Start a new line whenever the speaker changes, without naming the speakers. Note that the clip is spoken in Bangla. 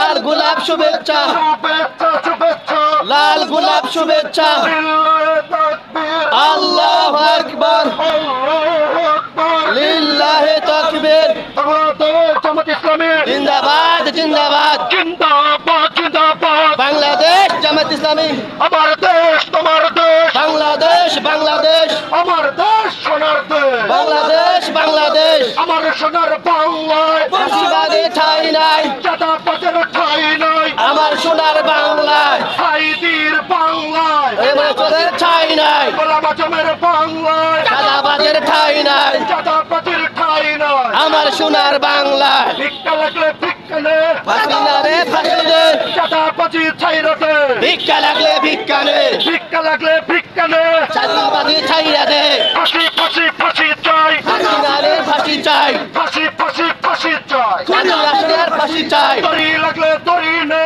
লাল গোলাপ শুভেচ্ছা। লাল গোলাপ শুভেচ্ছা। আল্লাহ আকবার। লিল্লাহে তাকবীর। জিন্দাবাদ জিন্দাবাদ।
জিন্দাবাদ জিন্দাবাদ
বাংলাদেশ জামাত ইসলামী।
আমার দেশ তোমার দেশ
বাংলাদেশ বাংলাদেশ।
আমার দেশ সোনার দেশ
বাংলাদেশ বাংলাদেশ
আমার সোনার বাংলায়।
নাই
চাঁদাবাজের ঠাই নাই
আমার সোনার বাংলায়।
সাইদির বাংলায়।
তোদের ঠাই নাই।
বাংলায়।
সাদাবাদের ঠাই নাই।
চাঁদাবাজের ঠাই নাই
আমার সোনার বাংলায়।
ভিক্ষা লাগলে ভিক্ষা নে।
ফাঁসি না রে ফাঁসি দে
চাঁদাবাজি ছাইরতে
ভিক্ষা লাগলে ভিক্ষা নে।
ভিক্ষা লাগলে ভিক্ষা নে।
চাঁদাবাদি ছাইরা দে।
ফাঁসি ফাঁসি ফাঁসি চাই।
ফাঁসি না রে ফাঁসি চাই।
ফাঁসি চাই।
ফাঁসি
লাগলে দড়ি নে।